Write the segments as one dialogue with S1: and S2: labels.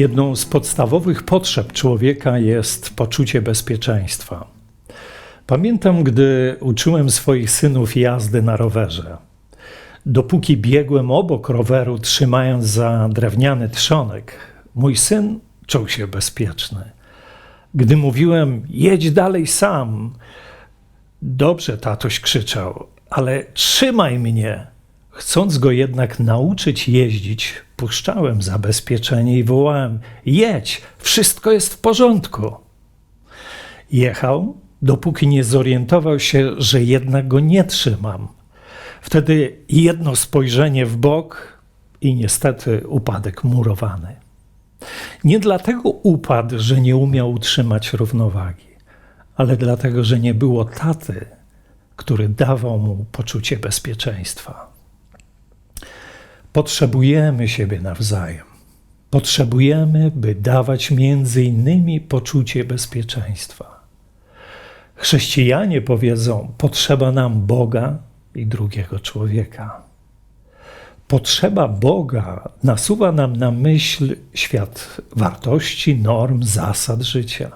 S1: Jedną z podstawowych potrzeb człowieka jest poczucie bezpieczeństwa. Pamiętam, gdy uczyłem swoich synów jazdy na rowerze. Dopóki biegłem obok roweru, trzymając za drewniany trzonek, mój syn czuł się bezpieczny. Gdy mówiłem, jedź dalej sam, dobrze tatuś krzyczał, ale trzymaj mnie. Chcąc go jednak nauczyć jeździć, puszczałem zabezpieczenie i wołałem: Jedź, wszystko jest w porządku. Jechał, dopóki nie zorientował się, że jednak go nie trzymam. Wtedy jedno spojrzenie w bok i niestety upadek murowany. Nie dlatego upadł, że nie umiał utrzymać równowagi, ale dlatego, że nie było taty, który dawał mu poczucie bezpieczeństwa. Potrzebujemy siebie nawzajem. Potrzebujemy, by dawać między innymi poczucie bezpieczeństwa. Chrześcijanie powiedzą: Potrzeba nam Boga i drugiego człowieka. Potrzeba Boga nasuwa nam na myśl świat wartości, norm, zasad życia,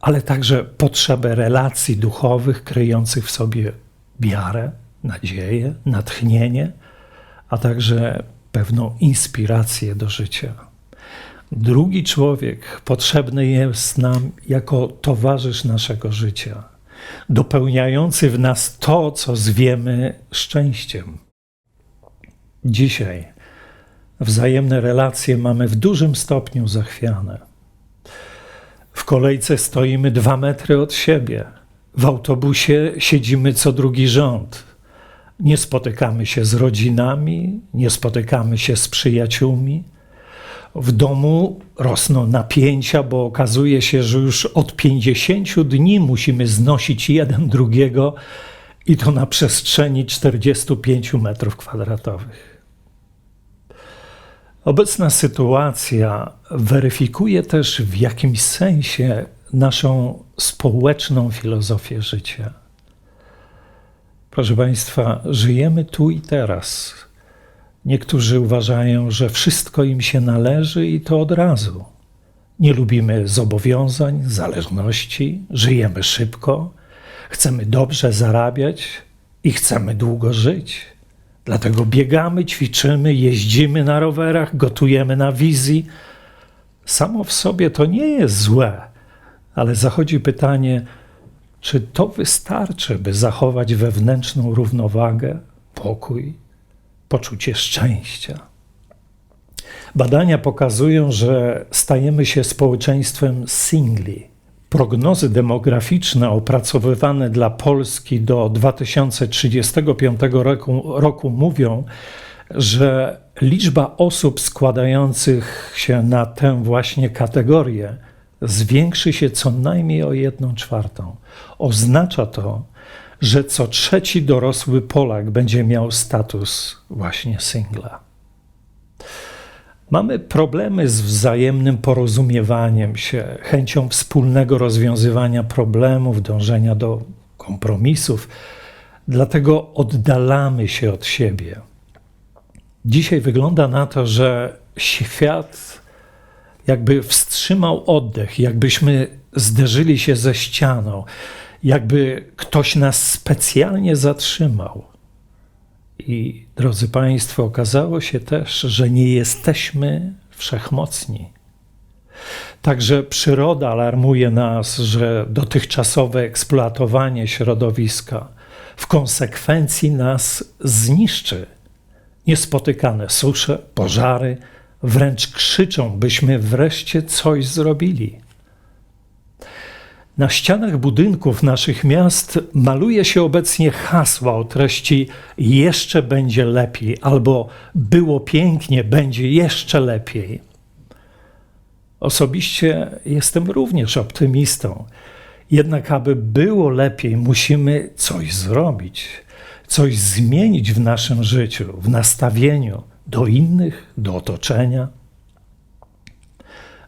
S1: ale także potrzebę relacji duchowych, kryjących w sobie wiarę, nadzieję, natchnienie a także pewną inspirację do życia. Drugi człowiek potrzebny jest nam jako towarzysz naszego życia, dopełniający w nas to, co zwiemy szczęściem. Dzisiaj wzajemne relacje mamy w dużym stopniu zachwiane. W kolejce stoimy dwa metry od siebie. W autobusie siedzimy co drugi rząd. Nie spotykamy się z rodzinami, nie spotykamy się z przyjaciółmi. W domu rosną napięcia, bo okazuje się, że już od 50 dni musimy znosić jeden drugiego i to na przestrzeni 45 metrów kwadratowych. Obecna sytuacja weryfikuje też w jakimś sensie naszą społeczną filozofię życia. Proszę Państwa, żyjemy tu i teraz. Niektórzy uważają, że wszystko im się należy i to od razu. Nie lubimy zobowiązań, zależności, żyjemy szybko, chcemy dobrze zarabiać i chcemy długo żyć. Dlatego biegamy, ćwiczymy, jeździmy na rowerach, gotujemy na wizji. Samo w sobie to nie jest złe, ale zachodzi pytanie, czy to wystarczy, by zachować wewnętrzną równowagę, pokój, poczucie szczęścia? Badania pokazują, że stajemy się społeczeństwem singli. Prognozy demograficzne opracowywane dla Polski do 2035 roku, roku mówią, że liczba osób składających się na tę właśnie kategorię zwiększy się co najmniej o jedną czwartą. Oznacza to, że co trzeci dorosły Polak będzie miał status właśnie singla. Mamy problemy z wzajemnym porozumiewaniem się, chęcią wspólnego rozwiązywania problemów, dążenia do kompromisów, dlatego oddalamy się od siebie. Dzisiaj wygląda na to, że świat jakby wstrzymał oddech, jakbyśmy zderzyli się ze ścianą, jakby ktoś nas specjalnie zatrzymał. I drodzy Państwo, okazało się też, że nie jesteśmy wszechmocni. Także przyroda alarmuje nas, że dotychczasowe eksploatowanie środowiska w konsekwencji nas zniszczy. Niespotykane susze, pożary, wręcz krzyczą, byśmy wreszcie coś zrobili. Na ścianach budynków naszych miast maluje się obecnie hasła o treści jeszcze będzie lepiej albo było pięknie, będzie jeszcze lepiej. Osobiście jestem również optymistą. Jednak, aby było lepiej, musimy coś zrobić, coś zmienić w naszym życiu, w nastawieniu do innych, do otoczenia.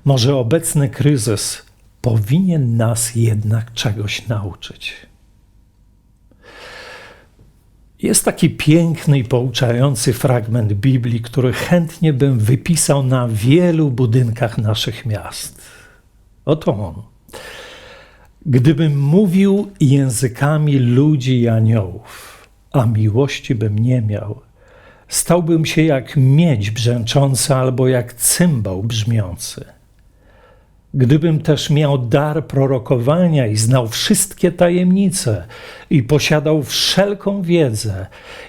S1: Może obecny kryzys powinien nas jednak czegoś nauczyć. Jest taki piękny i pouczający fragment Biblii, który chętnie bym wypisał na wielu budynkach naszych miast. Oto on. Gdybym mówił językami ludzi i aniołów, a miłości bym nie miał, stałbym się jak miedź brzęcząca albo jak cymbał brzmiący. Gdybym też miał dar prorokowania i znał wszystkie tajemnice, i posiadał wszelką wiedzę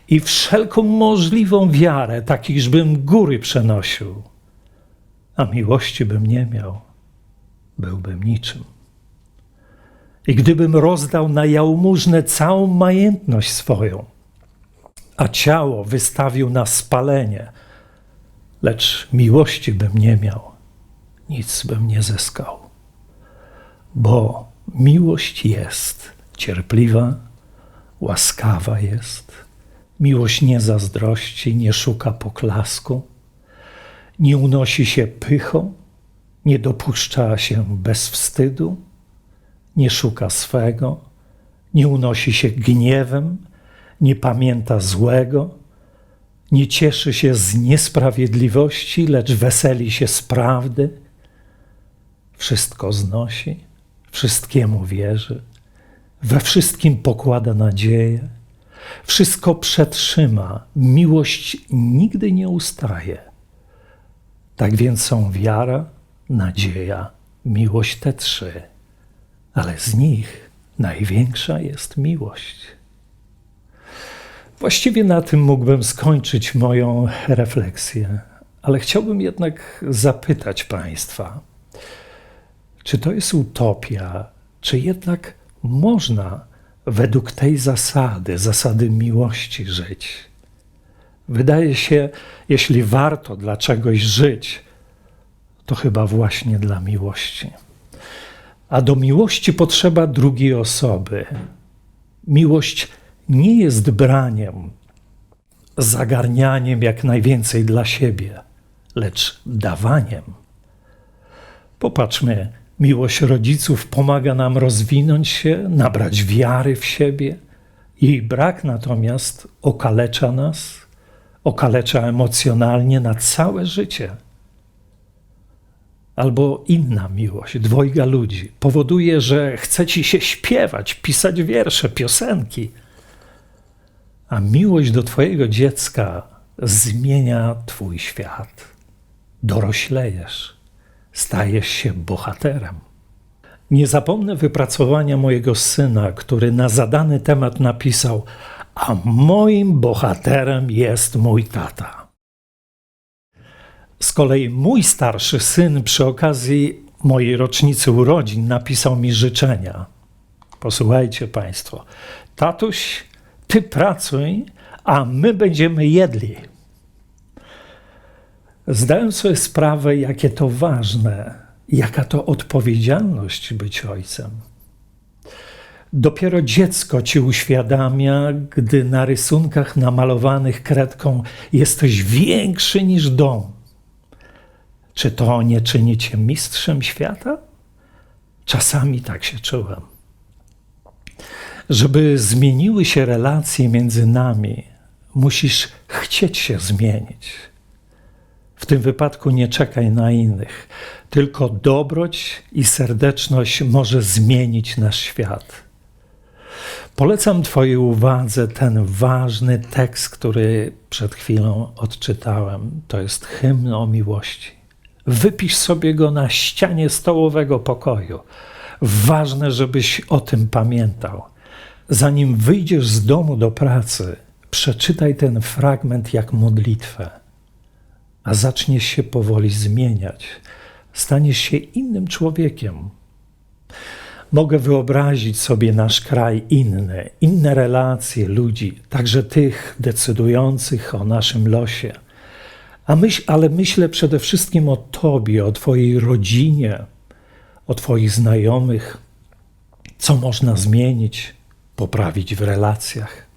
S1: i wszelką możliwą wiarę, tak iżbym góry przenosił, a miłości bym nie miał, byłbym niczym. I gdybym rozdał na jałmużnę całą majętność swoją, a ciało wystawił na spalenie, lecz miłości bym nie miał, nic bym nie zyskał. Bo miłość jest cierpliwa, łaskawa jest, miłość nie zazdrości, nie szuka poklasku, nie unosi się pychą, nie dopuszcza się bez wstydu, nie szuka swego, nie unosi się gniewem, nie pamięta złego, nie cieszy się z niesprawiedliwości, lecz weseli się z prawdy, wszystko znosi, wszystkiemu wierzy, we wszystkim pokłada nadzieję, wszystko przetrzyma, miłość nigdy nie ustaje. Tak więc są wiara, nadzieja, miłość te trzy, ale z nich największa jest miłość. Właściwie na tym mógłbym skończyć moją refleksję, ale chciałbym jednak zapytać Państwa, czy to jest utopia, czy jednak można według tej zasady, zasady miłości żyć? Wydaje się, jeśli warto dla czegoś żyć, to chyba właśnie dla miłości. A do miłości potrzeba drugiej osoby. Miłość nie jest braniem, zagarnianiem jak najwięcej dla siebie, lecz dawaniem. Popatrzmy, miłość rodziców pomaga nam rozwinąć się, nabrać wiary w siebie. Jej brak natomiast okalecza nas, okalecza emocjonalnie na całe życie. Albo inna miłość, dwojga ludzi, powoduje, że chce ci się śpiewać, pisać wiersze, piosenki a miłość do Twojego dziecka zmienia Twój świat. Doroślejesz, stajesz się bohaterem. Nie zapomnę wypracowania mojego syna, który na zadany temat napisał: A moim bohaterem jest mój tata. Z kolei mój starszy syn przy okazji mojej rocznicy urodzin napisał mi życzenia. Posłuchajcie Państwo. Tatuś ty pracuj, a my będziemy jedli. Zdałem sobie sprawę, jakie to ważne, jaka to odpowiedzialność być ojcem. Dopiero dziecko ci uświadamia, gdy na rysunkach namalowanych kredką jesteś większy niż dom. Czy to nie czyni cię mistrzem świata? Czasami tak się czułem żeby zmieniły się relacje między nami, musisz chcieć się zmienić. W tym wypadku nie czekaj na innych, tylko dobroć i serdeczność może zmienić nasz świat. Polecam Twojej uwadze ten ważny tekst, który przed chwilą odczytałem. To jest hymn o miłości. Wypisz sobie go na ścianie stołowego pokoju. Ważne, żebyś o tym pamiętał. Zanim wyjdziesz z domu do pracy, przeczytaj ten fragment jak modlitwę, a zaczniesz się powoli zmieniać. Staniesz się innym człowiekiem. Mogę wyobrazić sobie nasz kraj inny, inne relacje ludzi, także tych decydujących o naszym losie. A myśl, ale myślę przede wszystkim o Tobie, o Twojej rodzinie, o Twoich znajomych, co można zmienić, poprawić w relacjach.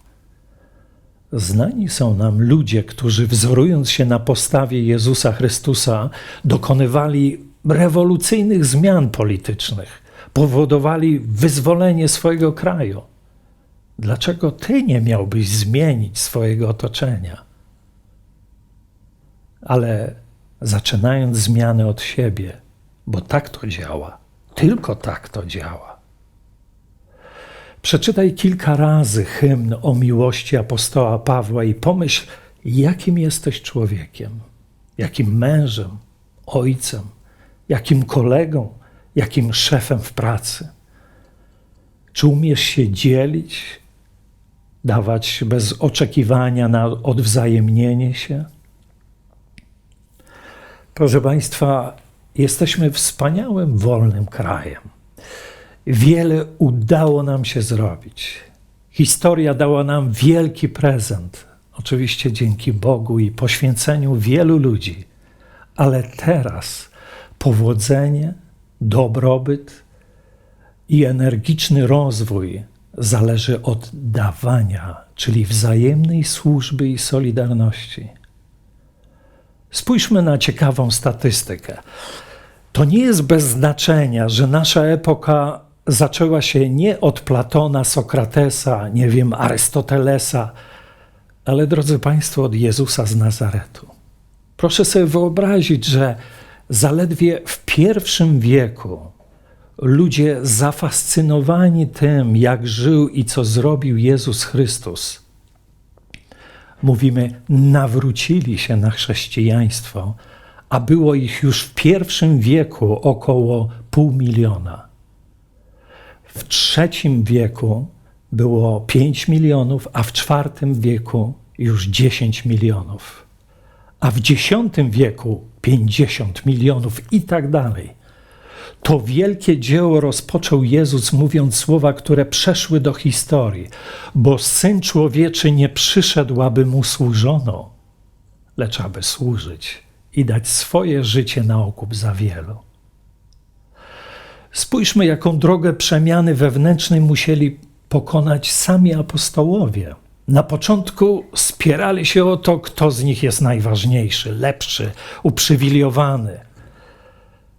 S1: Znani są nam ludzie, którzy wzorując się na postawie Jezusa Chrystusa, dokonywali rewolucyjnych zmian politycznych, powodowali wyzwolenie swojego kraju. Dlaczego ty nie miałbyś zmienić swojego otoczenia? Ale zaczynając zmiany od siebie, bo tak to działa, tylko tak to działa. Przeczytaj kilka razy hymn o miłości apostoła Pawła i pomyśl, jakim jesteś człowiekiem, jakim mężem, ojcem, jakim kolegą, jakim szefem w pracy. Czy umiesz się dzielić, dawać bez oczekiwania na odwzajemnienie się? Proszę Państwa, jesteśmy wspaniałym, wolnym krajem. Wiele udało nam się zrobić. Historia dała nam wielki prezent, oczywiście dzięki Bogu i poświęceniu wielu ludzi, ale teraz powodzenie, dobrobyt i energiczny rozwój zależy od dawania, czyli wzajemnej służby i solidarności. Spójrzmy na ciekawą statystykę. To nie jest bez znaczenia, że nasza epoka zaczęła się nie od Platona, Sokratesa, nie wiem, Arystotelesa, ale drodzy Państwo, od Jezusa z Nazaretu. Proszę sobie wyobrazić, że zaledwie w pierwszym wieku ludzie zafascynowani tym, jak żył i co zrobił Jezus Chrystus, mówimy, nawrócili się na chrześcijaństwo, a było ich już w pierwszym wieku około pół miliona. W trzecim wieku było 5 milionów, a w czwartym wieku już 10 milionów, a w X wieku 50 milionów i tak dalej. To wielkie dzieło rozpoczął Jezus, mówiąc słowa, które przeszły do historii, bo syn człowieczy nie przyszedł, aby mu służono, lecz aby służyć i dać swoje życie na okup za wielu. Spójrzmy, jaką drogę przemiany wewnętrznej musieli pokonać sami apostołowie. Na początku spierali się o to, kto z nich jest najważniejszy, lepszy, uprzywilejowany.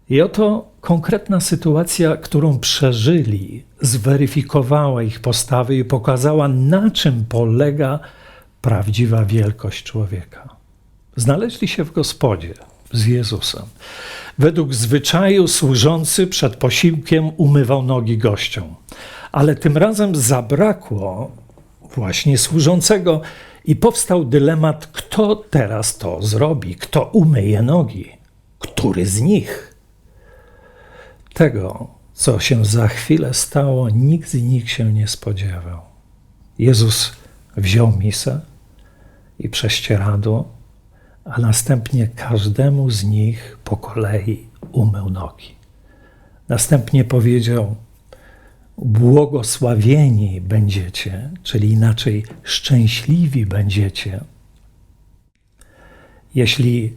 S1: I oto konkretna sytuacja, którą przeżyli, zweryfikowała ich postawy i pokazała, na czym polega prawdziwa wielkość człowieka. Znaleźli się w gospodzie z Jezusem. Według zwyczaju służący przed posiłkiem umywał nogi gościom, ale tym razem zabrakło właśnie służącego i powstał dylemat, kto teraz to zrobi, kto umyje nogi, który z nich. Tego, co się za chwilę stało, nikt z nich się nie spodziewał. Jezus wziął misę i prześcieradło, a następnie każdemu z nich po kolei umył nogi. Następnie powiedział: Błogosławieni będziecie, czyli inaczej szczęśliwi będziecie, jeśli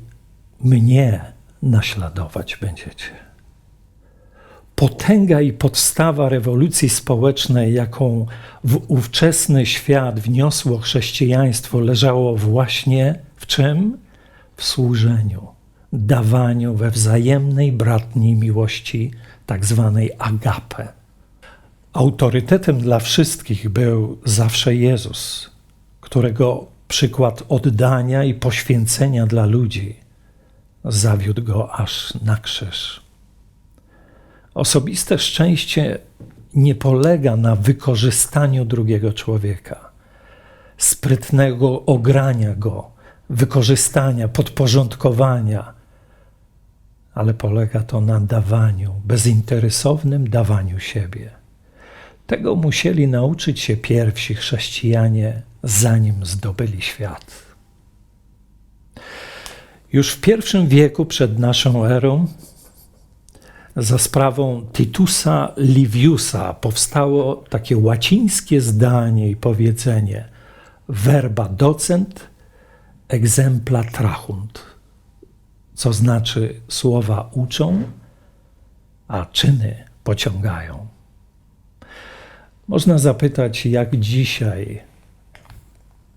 S1: mnie naśladować będziecie potęga i podstawa rewolucji społecznej, jaką w ówczesny świat wniosło chrześcijaństwo, leżało właśnie w czym? W służeniu, dawaniu we wzajemnej bratniej miłości, tak zwanej agape. Autorytetem dla wszystkich był zawsze Jezus, którego przykład oddania i poświęcenia dla ludzi zawiódł go aż na krzyż. Osobiste szczęście nie polega na wykorzystaniu drugiego człowieka, sprytnego ogrania go, wykorzystania, podporządkowania, ale polega to na dawaniu, bezinteresownym dawaniu siebie. Tego musieli nauczyć się pierwsi chrześcijanie, zanim zdobyli świat. Już w pierwszym wieku przed naszą erą za sprawą Titusa Liviusa powstało takie łacińskie zdanie i powiedzenie verba docent exempla trahunt, co znaczy słowa uczą, a czyny pociągają. Można zapytać, jak dzisiaj,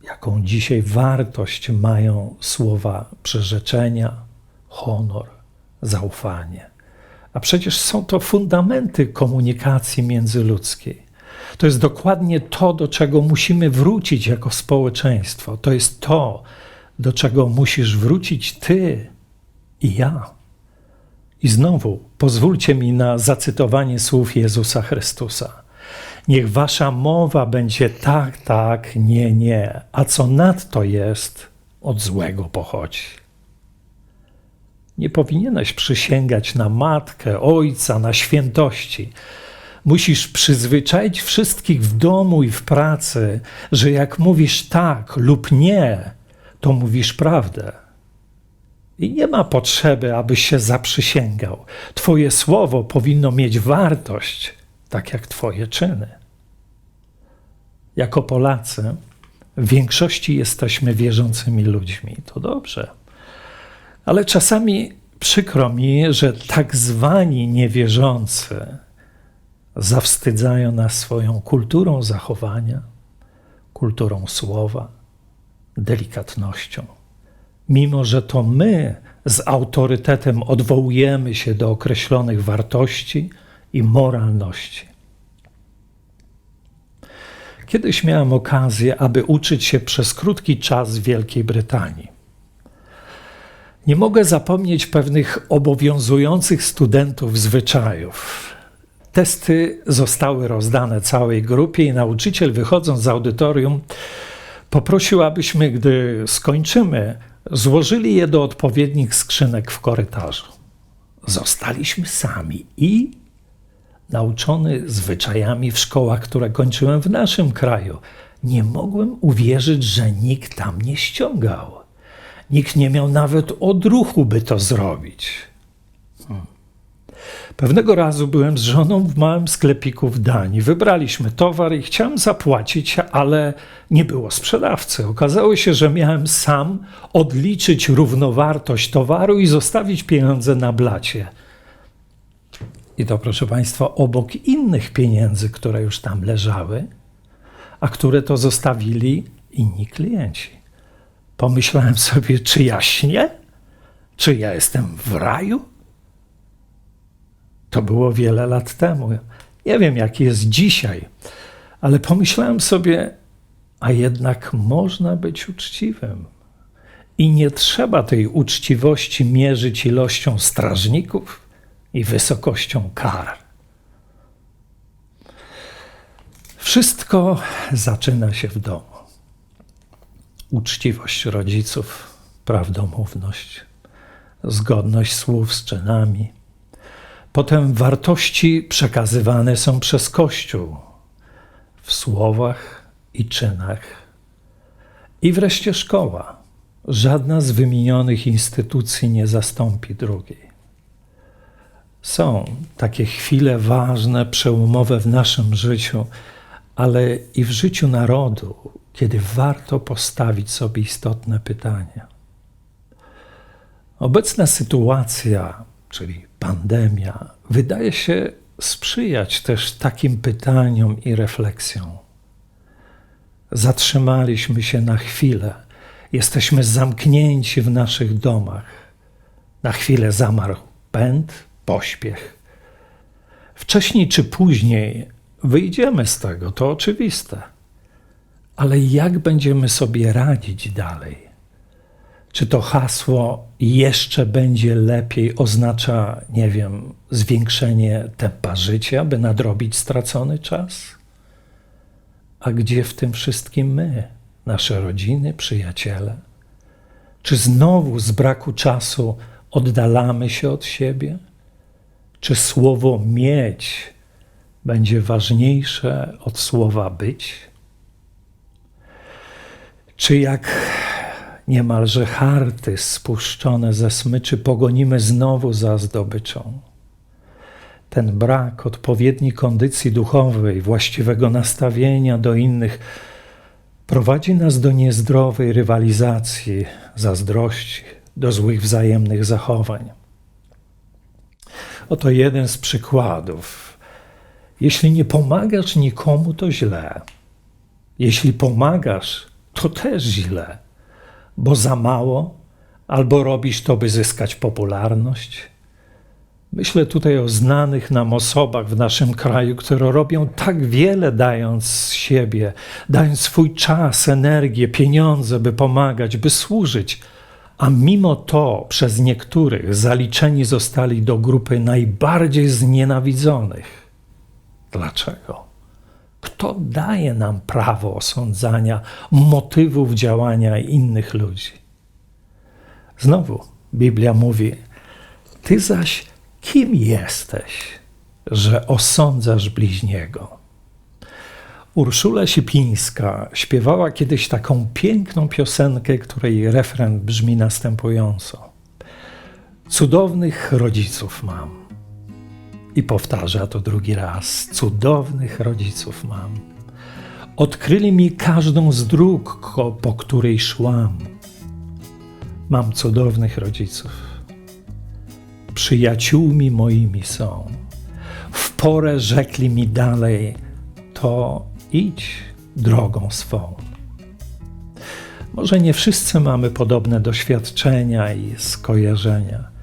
S1: jaką dzisiaj wartość mają słowa przyrzeczenia, honor, zaufanie. A przecież są to fundamenty komunikacji międzyludzkiej. To jest dokładnie to, do czego musimy wrócić jako społeczeństwo. To jest to, do czego musisz wrócić ty i ja. I znowu pozwólcie mi na zacytowanie słów Jezusa Chrystusa. Niech wasza mowa będzie tak, tak, nie, nie, a co nadto jest, od złego pochodzi. Nie powinieneś przysięgać na matkę, ojca, na świętości. Musisz przyzwyczaić wszystkich w domu i w pracy, że jak mówisz tak lub nie, to mówisz prawdę. I nie ma potrzeby, abyś się zaprzysięgał. Twoje słowo powinno mieć wartość, tak jak Twoje czyny. Jako Polacy, w większości jesteśmy wierzącymi ludźmi. To dobrze. Ale czasami przykro mi, że tak zwani niewierzący zawstydzają nas swoją kulturą zachowania, kulturą słowa, delikatnością. Mimo, że to my z autorytetem odwołujemy się do określonych wartości i moralności. Kiedyś miałem okazję, aby uczyć się przez krótki czas w Wielkiej Brytanii. Nie mogę zapomnieć pewnych obowiązujących studentów zwyczajów. Testy zostały rozdane całej grupie i nauczyciel, wychodząc z audytorium, poprosił, abyśmy, gdy skończymy, złożyli je do odpowiednich skrzynek w korytarzu. Zostaliśmy sami i nauczony zwyczajami w szkołach, które kończyłem w naszym kraju, nie mogłem uwierzyć, że nikt tam nie ściągał. Nikt nie miał nawet odruchu, by to zrobić. Hmm. Pewnego razu byłem z żoną w małym sklepiku w Danii. Wybraliśmy towar i chciałem zapłacić, ale nie było sprzedawcy. Okazało się, że miałem sam odliczyć równowartość towaru i zostawić pieniądze na blacie. I to, proszę Państwa, obok innych pieniędzy, które już tam leżały, a które to zostawili inni klienci. Pomyślałem sobie, czy ja śnię? Czy ja jestem w raju? To było wiele lat temu. Nie wiem, jaki jest dzisiaj, ale pomyślałem sobie, a jednak można być uczciwym. I nie trzeba tej uczciwości mierzyć ilością strażników i wysokością kar. Wszystko zaczyna się w domu uczciwość rodziców, prawdomówność, zgodność słów z czynami. Potem wartości przekazywane są przez Kościół w słowach i czynach. I wreszcie szkoła. Żadna z wymienionych instytucji nie zastąpi drugiej. Są takie chwile ważne, przełomowe w naszym życiu, ale i w życiu narodu, kiedy warto postawić sobie istotne pytania. Obecna sytuacja, czyli pandemia, wydaje się sprzyjać też takim pytaniom i refleksjom. Zatrzymaliśmy się na chwilę, jesteśmy zamknięci w naszych domach. Na chwilę zamarł pęd, pośpiech. Wcześniej czy później wyjdziemy z tego, to oczywiste ale jak będziemy sobie radzić dalej? Czy to hasło jeszcze będzie lepiej oznacza, nie wiem, zwiększenie tempa życia, by nadrobić stracony czas? A gdzie w tym wszystkim my, nasze rodziny, przyjaciele? Czy znowu z braku czasu oddalamy się od siebie? Czy słowo mieć będzie ważniejsze od słowa być? Czy jak niemalże harty spuszczone ze smyczy pogonimy znowu za zdobyczą? Ten brak odpowiedniej kondycji duchowej, właściwego nastawienia do innych prowadzi nas do niezdrowej rywalizacji, zazdrości, do złych wzajemnych zachowań. Oto jeden z przykładów. Jeśli nie pomagasz nikomu, to źle. Jeśli pomagasz, to też źle, bo za mało albo robisz to, by zyskać popularność. Myślę tutaj o znanych nam osobach w naszym kraju, które robią tak wiele, dając z siebie, dając swój czas, energię, pieniądze, by pomagać, by służyć, a mimo to przez niektórych zaliczeni zostali do grupy najbardziej znienawidzonych. Dlaczego? Kto daje nam prawo osądzania motywów działania innych ludzi? Znowu Biblia mówi: Ty zaś kim jesteś, że osądzasz bliźniego? Urszula Sipińska śpiewała kiedyś taką piękną piosenkę, której refren brzmi następująco: Cudownych rodziców mam. I powtarza to drugi raz: Cudownych rodziców mam. Odkryli mi każdą z dróg, po której szłam. Mam cudownych rodziców. Przyjaciółmi moimi są. W porę rzekli mi dalej: To idź drogą swą. Może nie wszyscy mamy podobne doświadczenia i skojarzenia,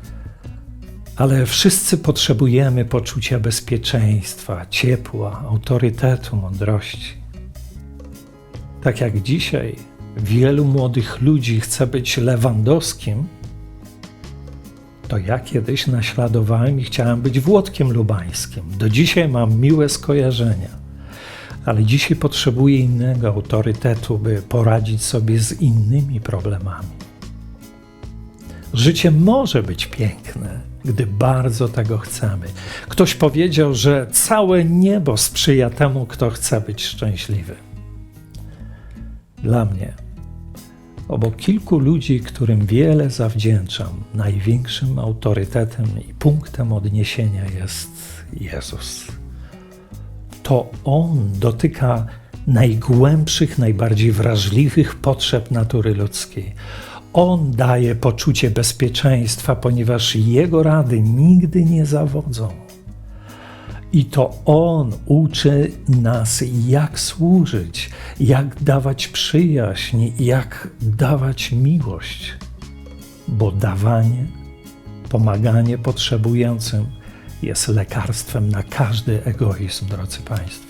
S1: ale wszyscy potrzebujemy poczucia bezpieczeństwa, ciepła, autorytetu, mądrości. Tak jak dzisiaj wielu młodych ludzi chce być Lewandowskim, to ja kiedyś naśladowałem i chciałem być Włodkiem Lubańskim. Do dzisiaj mam miłe skojarzenia ale dzisiaj potrzebuje innego autorytetu, by poradzić sobie z innymi problemami. Życie może być piękne, gdy bardzo tego chcemy. Ktoś powiedział, że całe niebo sprzyja temu, kto chce być szczęśliwy. Dla mnie, obok kilku ludzi, którym wiele zawdzięczam, największym autorytetem i punktem odniesienia jest Jezus to On dotyka najgłębszych, najbardziej wrażliwych potrzeb natury ludzkiej. On daje poczucie bezpieczeństwa, ponieważ Jego rady nigdy nie zawodzą. I to On uczy nas, jak służyć, jak dawać przyjaźń, jak dawać miłość, bo dawanie, pomaganie potrzebującym jest lekarstwem na każdy egoizm, drodzy Państwo.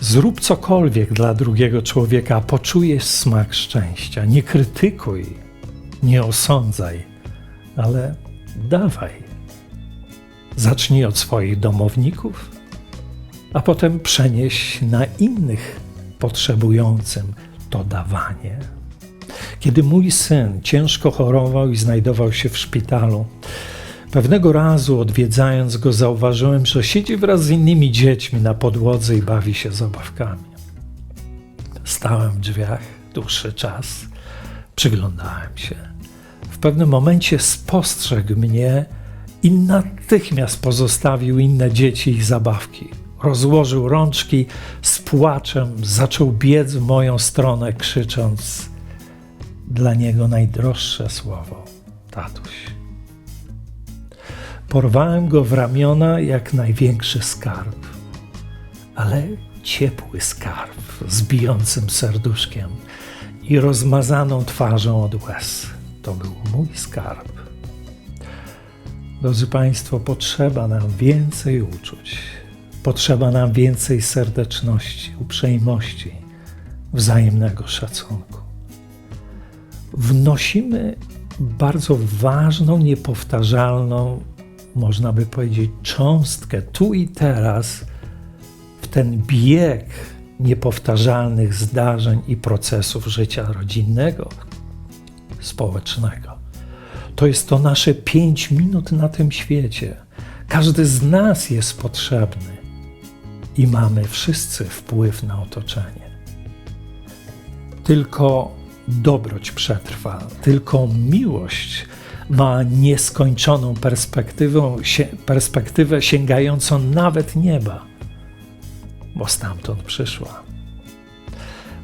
S1: Zrób cokolwiek dla drugiego człowieka, poczujesz smak szczęścia. Nie krytykuj, nie osądzaj, ale dawaj. Zacznij od swoich domowników, a potem przenieś na innych potrzebującym to dawanie. Kiedy mój syn ciężko chorował i znajdował się w szpitalu, Pewnego razu odwiedzając go, zauważyłem, że siedzi wraz z innymi dziećmi na podłodze i bawi się zabawkami. Stałem w drzwiach dłuższy czas, przyglądałem się. W pewnym momencie spostrzegł mnie i natychmiast pozostawił inne dzieci i zabawki. Rozłożył rączki z płaczem, zaczął biec w moją stronę, krzycząc: Dla niego najdroższe słowo, tatuś. Porwałem go w ramiona jak największy skarb, ale ciepły skarb z bijącym serduszkiem i rozmazaną twarzą od łez. To był mój skarb. Drodzy Państwo, potrzeba nam więcej uczuć, potrzeba nam więcej serdeczności, uprzejmości, wzajemnego szacunku. Wnosimy bardzo ważną, niepowtarzalną można by powiedzieć, cząstkę tu i teraz w ten bieg niepowtarzalnych zdarzeń i procesów życia rodzinnego, społecznego. To jest to nasze pięć minut na tym świecie. Każdy z nas jest potrzebny i mamy wszyscy wpływ na otoczenie. Tylko dobroć przetrwa, tylko miłość ma nieskończoną perspektywę, perspektywę sięgającą nawet nieba, bo stamtąd przyszła.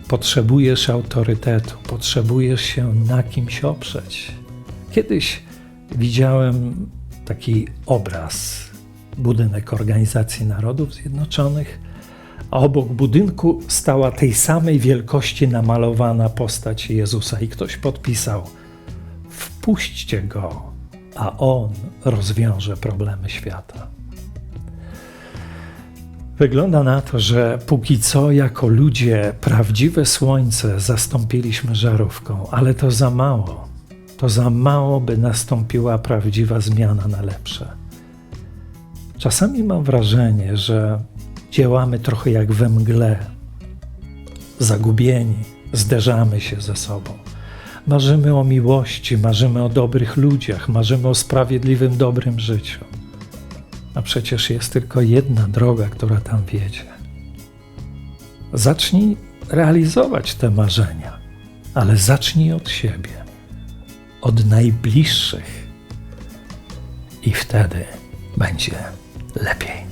S1: Potrzebujesz autorytetu, potrzebujesz się na kimś oprzeć. Kiedyś widziałem taki obraz, budynek Organizacji Narodów Zjednoczonych, a obok budynku stała tej samej wielkości namalowana postać Jezusa i ktoś podpisał – wpuśćcie go, a On rozwiąże problemy świata. Wygląda na to, że póki co, jako ludzie, prawdziwe słońce zastąpiliśmy żarówką, ale to za mało. To za mało, by nastąpiła prawdziwa zmiana na lepsze. Czasami mam wrażenie, że działamy trochę jak we mgle, zagubieni, zderzamy się ze sobą. Marzymy o miłości, marzymy o dobrych ludziach, marzymy o sprawiedliwym, dobrym życiu. A przecież jest tylko jedna droga, która tam wiedzie. Zacznij realizować te marzenia, ale zacznij od siebie, od najbliższych, i wtedy będzie lepiej.